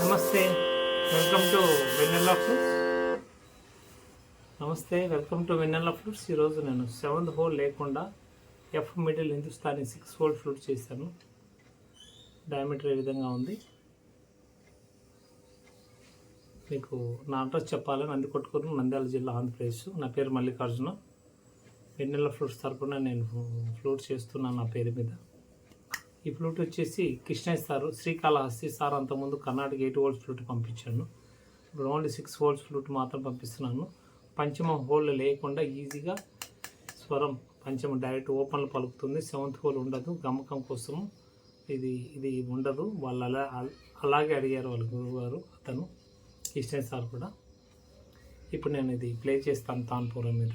నమస్తే. Welcome to vanilla flutes నమస్తే welcome to vanilla flutes ఈరోజు నేను సెవెంత్ హోల్ లేకుండా F middle Hindustani six hole flute చేశాను. డయామీటర్ ఏ విధంగా ఉంది? మీకు నా అడ్రస్ చెప్పాలి. నందికొట్టుకూరు నంద్యాల జిల్లా ఆంధ్రప్రదేశ్. నా పేరు మల్లికార్జున. వెన్నెల ఫ్రూట్స్ తరపున నేను ఫ్రూట్ చేస్తున్నాను నా పేరు మీద. ఈ ఫ్లూట్ వచ్చేసి కృష్ణేష్ సార్ శ్రీకాళహస్తి సార్ అంతకుముందు కర్ణాటక ఎయిట్ హోల్స్ ఫ్లూట్ పంపించాను ఇప్పుడు ఓన్లీ సిక్స్ హోల్స్ ఫ్లూట్ మాత్రం పంపిస్తున్నాను. పంచమ హోల్ లేకుండా ఈజీగా స్వరం పంచమ డైరెక్ట్ ఓపెన్లో పలుకుతుంది. సెవెంత్ హోల్ ఉండదు. గమకం కోసం ఇది ఇది ఉండదు. వాళ్ళు అలా అలాగే అడిగారు వాళ్ళ గురువు గారు అతను కృష్ణయ్య సార్ కూడా. ఇప్పుడు నేను ఇది ప్లే చేస్తాను తాన్పూరం మీద.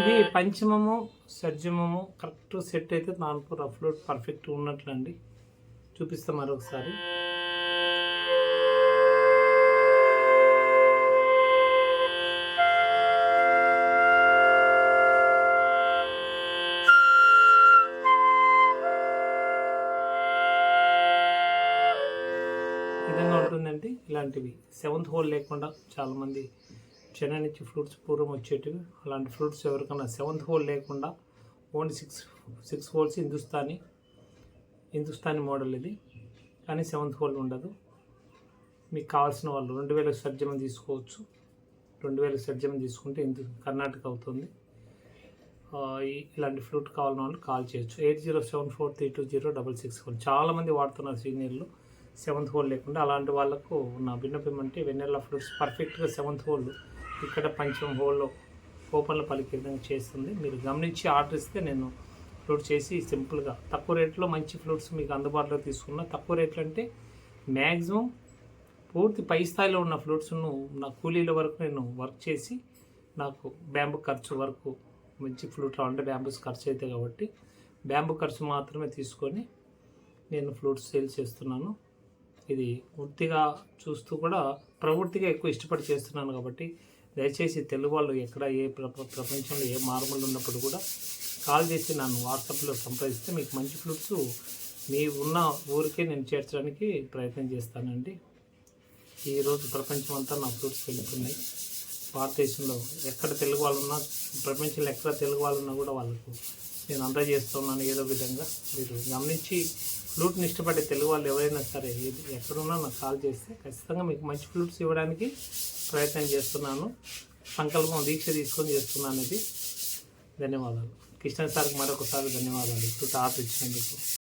ఇది పంచమము సర్జమము కరెక్ట్ సెట్ అయితే దాంట్లో రఫ్ లోడ్ పర్ఫెక్ట్ ఉన్నట్లు అండి చూపిస్తాం మరొకసారి. విధంగా ఉంటుందండి ఇలాంటివి. సెవెంత్ హోల్ లేకుండా చాలామంది చెన్నై నుంచి ఫ్రూట్స్ పూర్వం వచ్చేటివి. అలాంటి ఫ్రూట్స్ ఎవరికైనా సెవెంత్ హోల్ లేకుండా only six six holes Hindustani Hindustani model ఇది. కానీ సెవెంత్ హోల్ ఉండదు. మీకు కావాల్సిన వాళ్ళు రెండు వేల సర్జమం తీసుకోవచ్చు. రెండు వేల సర్జం తీసుకుంటే హిందు కర్ణాటక అవుతుంది. ఇలాంటి ఫ్రూట్ కావాలని వాళ్ళు కాల్ చేయొచ్చు. Eight zero seven four three two zero double six four చాలామంది వాడుతున్నారు సీనియర్లు సెవెంత్ హోల్ లేకుండా. అలాంటి వాళ్ళకు నా విన్నపం అంటే వెన్నెల్లా ఫ్రూట్స్ పర్ఫెక్ట్గా సెవెంత్ హోల్ ఇక్కడ పంచం హోల్లో ఓపెన్లో పలికే విధంగా చేస్తుంది. మీరు గమనించి ఆర్డర్ ఇస్తే నేను ఫ్రూట్ చేసి సింపుల్గా. తక్కువ రేట్లో మంచి ఫ్రూట్స్ మీకు అందుబాటులో తీసుకున్నా. తక్కువ రేట్లు అంటే మ్యాక్సిమం పూర్తి పై స్థాయిలో ఉన్న ఫ్రూట్స్ను నా కూలీల వరకు నేను వర్క్ చేసి నాకు బ్యాంబు ఖర్చు వరకు మంచి ఫ్లూట్ రావాలంటే బ్యాంబూస్ ఖర్చు అవుతాయి కాబట్టి బ్యాంబు ఖర్చు మాత్రమే తీసుకొని నేను ఫ్లూట్స్ సేల్ చేస్తున్నాను. ఇది వృత్తిగా చూస్తూ కూడా ప్రవృత్తిగా ఎక్కువ ఇష్టపడి చేస్తున్నాను కాబట్టి దయచేసి తెలుగు వాళ్ళు ఎక్కడ ఏ ప్రపంచంలో ఏ మార్మల్ ఉన్నప్పుడు కూడా కాల్ చేసి నన్ను వాట్సాప్లో సంప్రదిస్తే మీకు మంచి ఫ్రూట్స్ మీ ఉన్న ఊరికే నేను చేర్చడానికి ప్రయత్నం చేస్తానండి. ఈరోజు ప్రపంచం అంతా నా ఫ్రూట్స్ వెళ్తున్నాయి భారతదేశంలో ఎక్కడ తెలుగు వాళ్ళు ఉన్నా ప్రపంచంలో ఎక్కడ తెలుగు వాళ్ళు ఉన్నా కూడా వాళ్ళకు నేను అందజేస్తున్నాను ఏదో విధంగా. మీరు గమనించి ఫ్లూట్ని ఇష్టపడే తెలుగు వాళ్ళు ఎవరైనా సరే ఏది ఎక్కడున్నా నాకు కాల్ చేస్తే ఖచ్చితంగా మీకు మంచి ఫ్లూట్స్ ఇవ్వడానికి ప్రయత్నం చేస్తున్నాను. సంకల్పం దీక్ష తీసుకొని చేస్తున్నాను ఇది. ధన్యవాదాలు. కృష్ణ సార్కి మరొకసారి ధన్యవాదాలు. ఫ్లూట్ ఆర్డర్ ఇచ్చినందుకు.